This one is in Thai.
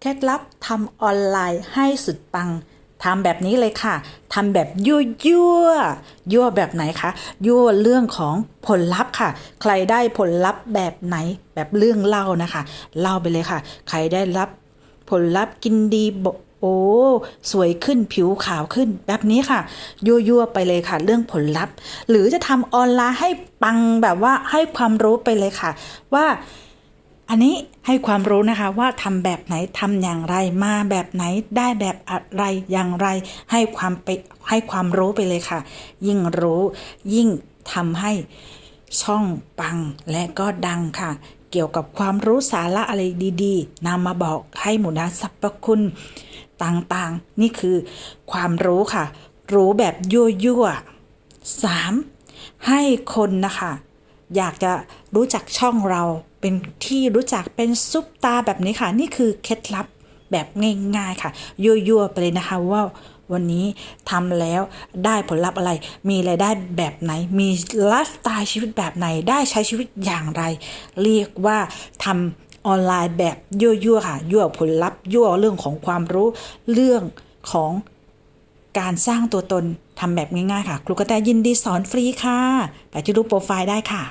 เคล็ดลับทำออนไลน์ให้สุดปังทำแบบนี้เลยค่ะ ทำแบบยั่วยั่วยั่วแบบไหนคะ ยั่วเรื่องของผลลัพธ์ค่ะ ใครได้ผลลัพธ์แบบไหนแบบเรื่องเล่านะคะ เล่าไปเลยค่ะ ใครได้รับผลลัพธ์กินดีบโอ้ สวยขึ้นผิวขาวขึ้นแบบนี้ค่ะ ยั่วยั่วไปเลยค่ะ เรื่องผลลัพธ์ หรือจะทำออนไลน์ให้ปังแบบว่าให้ความรู้ไปเลยค่ะ ว่า อันนี้ให้ความรู้นะคะว่าทำแบบไหนทำอย่างไรมาแบบไหนได้แบบอะไรอย่างไร ให้ความไปให้ความรู้ไปเลยค่ะ ยิ่งรู้ยิ่งทำให้ช่องปังและก็ดังค่ะ เกี่ยวกับความรู้สาระอะไรดีๆนำมาบอกให้หมู่นะสรรพคุณต่างๆ นี่คือความรู้ค่ะ รู้แบบยั่วๆสามให้คนนะคะ อยากจะรู้จักช่องเราเป็นที่รู้จักเป็นซุปตาแบบนี้ค่ะ นี่คือเคล็ดลับแบบง่ายๆค่ะ ยั่วๆไปเลยนะคะว่าวันนี้ทำแล้วได้ผลลัพธ์อะไร มีรายได้แบบไหน มีไลฟ์สไตล์ชีวิตแบบไหน ได้ใช้ชีวิตอย่างไร เรียกว่าทำออนไลน์แบบยั่วๆค่ะ ยั่วผลลัพธ์ยั่วเรื่องของความรู้เรื่องของการสร้างตัวตนทำแบบง่ายๆค่ะ ครูกระแตยินดีสอนฟรีค่ะ ไปที่รูปโปรไฟล์ได้ค่ะ